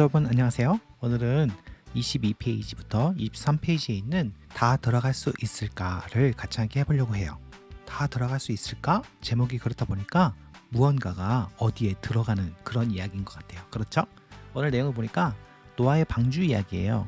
여러분 안녕하세요. 오늘은 22페이지부터 23페이지에 있는 다 들어갈 수 있을까를 같이 함께 해보려고 해요. 다 들어갈 수 있을까? 제목이 그렇다 보니까 무언가가 어디에 들어가는 그런 이야기인 것 같아요. 그렇죠? 오늘 내용을 보니까 노아의 방주 이야기예요.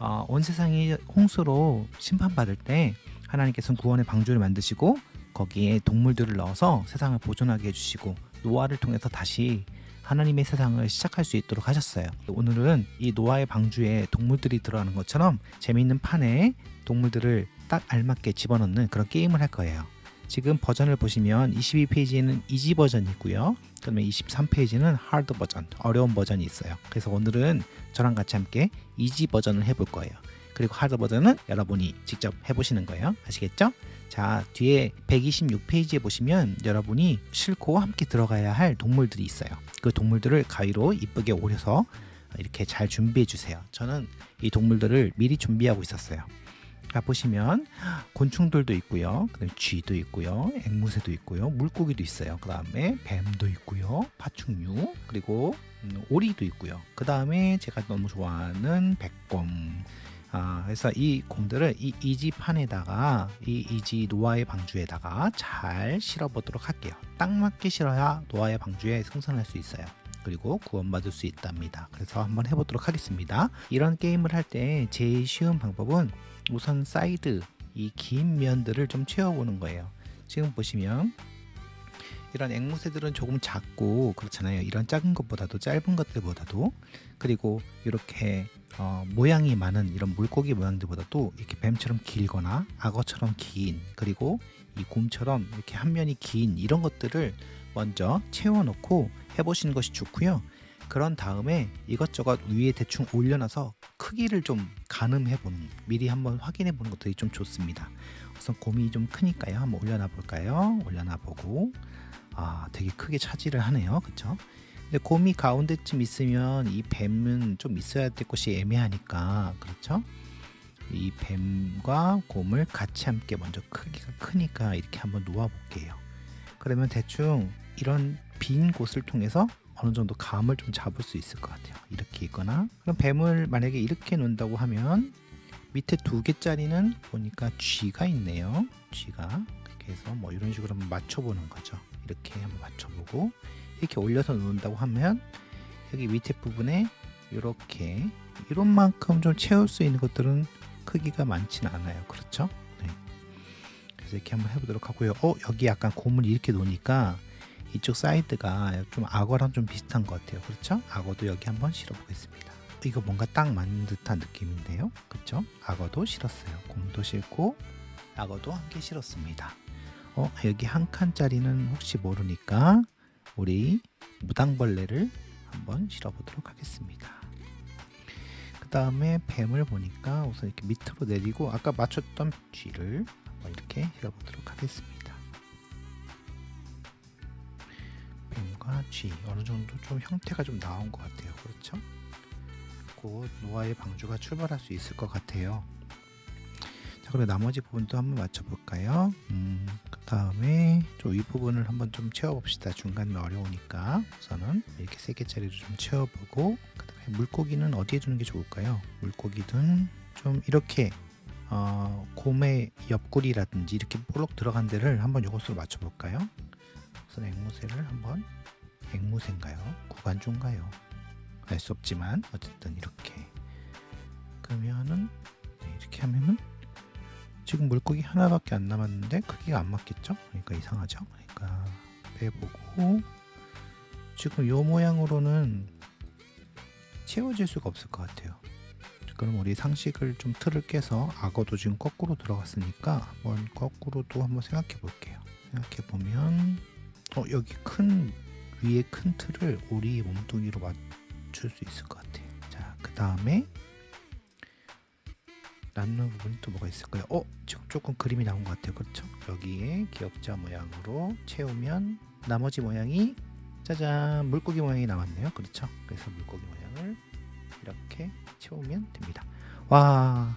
어, 온 세상이 홍수로 심판받을 때 하나님께서는 구원의 방주를 만드시고 거기에 동물들을 넣어서 세상을 보존하게 해주시고 노아를 통해서 다시 하나님의 세상을 시작할 수 있도록 하셨어요. 오늘은 이 노아의 방주에 동물들이 들어가는 것처럼 재미있는 판에 동물들을 딱 알맞게 집어넣는 그런 게임을 할 거예요. 지금 버전을 보시면 22페이지에는 이지 버전이 있고요. 그다음에 23페이지는 하드 버전, 어려운 버전이 있어요. 그래서 오늘은 저랑 같이 함께 이지 버전을 해볼 거예요. 그리고 하드 버전은 여러분이 직접 해보시는 거예요. 아시겠죠? 자, 뒤에 126페이지에 보시면 여러분이 싣고 함께 들어가야 할 동물들이 있어요. 그 동물들을 가위로 이쁘게 오려서 이렇게 잘 준비해 주세요. 저는 이 동물들을 미리 준비하고 있었어요. 자, 보시면 곤충들도 있고요. 그다음에 쥐도 있고요. 앵무새도 있고요. 물고기도 있어요. 그다음에 뱀도 있고요. 파충류 그리고 음, 오리도 있고요. 그다음에 제가 너무 좋아하는 백곰 아, 그래서 이 곰들을 이 이지판에다가 이 이지 노아의 방주에다가 잘 실어 보도록 할게요. 딱 맞게 실어야 노아의 방주에 승선할 수 있어요. 그리고 구원받을 수 있답니다. 그래서 한번 해보도록 하겠습니다. 이런 게임을 할 때 제일 쉬운 방법은 우선 사이드 이 긴 면들을 좀 채워보는 거예요. 지금 보시면 이런 앵무새들은 조금 작고 그렇잖아요. 이런 작은 것보다도 짧은 것들보다도 그리고 이렇게 어, 모양이 많은 이런 물고기 모양들보다도 이렇게 뱀처럼 길거나 악어처럼 긴 그리고 이 곰처럼 이렇게 한 면이 긴 이런 것들을 먼저 채워놓고 해보시는 것이 좋고요. 그런 다음에 이것저것 위에 대충 올려놔서 크기를 좀 가늠해 보는 미리 한번 확인해 보는 것들이 좀 좋습니다. 우선 곰이 좀 크니까요. 한번 올려놔 볼까요? 올려놔 보고 아 되게 크게 차지를 하네요. 그쵸? 근데 곰이 가운데쯤 있으면 이 뱀은 좀 있어야 될 곳이 애매하니까 그렇죠? 이 뱀과 곰을 같이 함께 먼저 크기가 크니까 이렇게 한번 놓아 볼게요. 그러면 대충 이런 빈 곳을 통해서 어느 정도 감을 좀 잡을 수 있을 것 같아요. 이렇게 있거나 그럼 뱀을 만약에 이렇게 놓는다고 하면 밑에 두 개짜리는 보니까 쥐가 있네요. 쥐가 이렇게 해서 뭐 이런 식으로 한번 맞춰보는 거죠. 이렇게 한번 맞춰보고 이렇게 올려서 놓는다고 하면 여기 밑에 부분에 이렇게 이런 만큼 좀 채울 수 있는 것들은 크기가 많지는 않아요. 그렇죠? 네. 그래서 이렇게 한번 해보도록 하고요. 어 여기 약간 고물 이렇게 놓으니까 이쪽 사이드가 좀 악어랑 좀 비슷한 것 같아요. 그렇죠? 악어도 여기 한번 실어보겠습니다. 이거 뭔가 딱 맞는 듯한 느낌인데요. 그렇죠? 악어도 실었어요. 곰도 실고 악어도 한 개 실었습니다. 어 여기 한 칸짜리는 혹시 모르니까 우리 무당벌레를 한번 실어 보도록 하겠습니다. 그 다음에 뱀을 보니까 우선 이렇게 밑으로 내리고 아까 맞췄던 쥐를 한번 이렇게 실어 보도록 하겠습니다. 뱀과 쥐 어느 정도 좀 형태가 좀 나온 것 같아요. 그렇죠? 곧 노아의 방주가 출발할 수 있을 것 같아요. 자, 그리고 나머지 부분도 한번 맞춰볼까요? 음, 그 다음에 저 윗부분을 한번 좀 채워봅시다. 중간은 어려우니까 우선은 이렇게 세 개짜리로 좀 채워보고 그 다음에 물고기는 어디에 두는 게 좋을까요? 물고기는 좀 이렇게 어, 곰의 옆구리라든지 이렇게 볼록 들어간 데를 한번 이것으로 맞춰볼까요? 우선 앵무새를 한번 앵무새인가요? 구간조인가요? 알 수 없지만 어쨌든 이렇게 그러면은 네, 이렇게 하면은 지금 물고기 하나밖에 안 남았는데 크기가 안 맞겠죠? 그러니까 이상하죠? 그러니까 빼보고 지금 요 모양으로는 채워질 수가 없을 것 같아요. 그럼 우리 상식을 좀 틀을 깨서 악어도 지금 거꾸로 들어갔으니까 한번 거꾸로도 한번 생각해 볼게요. 생각해 보면 어 여기 큰 위에 큰 틀을 우리 몸뚱이로 맞출 수 있을 것 같아요. 자, 그 다음에 남는 부분이 또 뭐가 있을까요? 어, 지금 조금 그림이 나온 것 같아요. 그렇죠? 여기에 기역자 모양으로 채우면 나머지 모양이 짜잔 물고기 모양이 나왔네요. 그렇죠? 그래서 물고기 모양을 이렇게 채우면 됩니다. 와,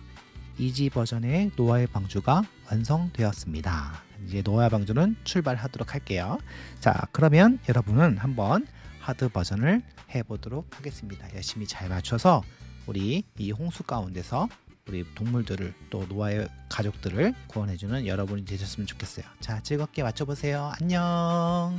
이지 버전의 노아의 방주가 완성되었습니다. 이제 노아의 방주는 출발하도록 할게요. 자, 그러면 여러분은 한번 하드 버전을 해보도록 하겠습니다. 열심히 잘 맞춰서 우리 이 홍수 가운데서 우리 동물들을 또 노아의 가족들을 구원해주는 여러분이 되셨으면 좋겠어요. 자, 즐겁게 맞춰보세요. 안녕.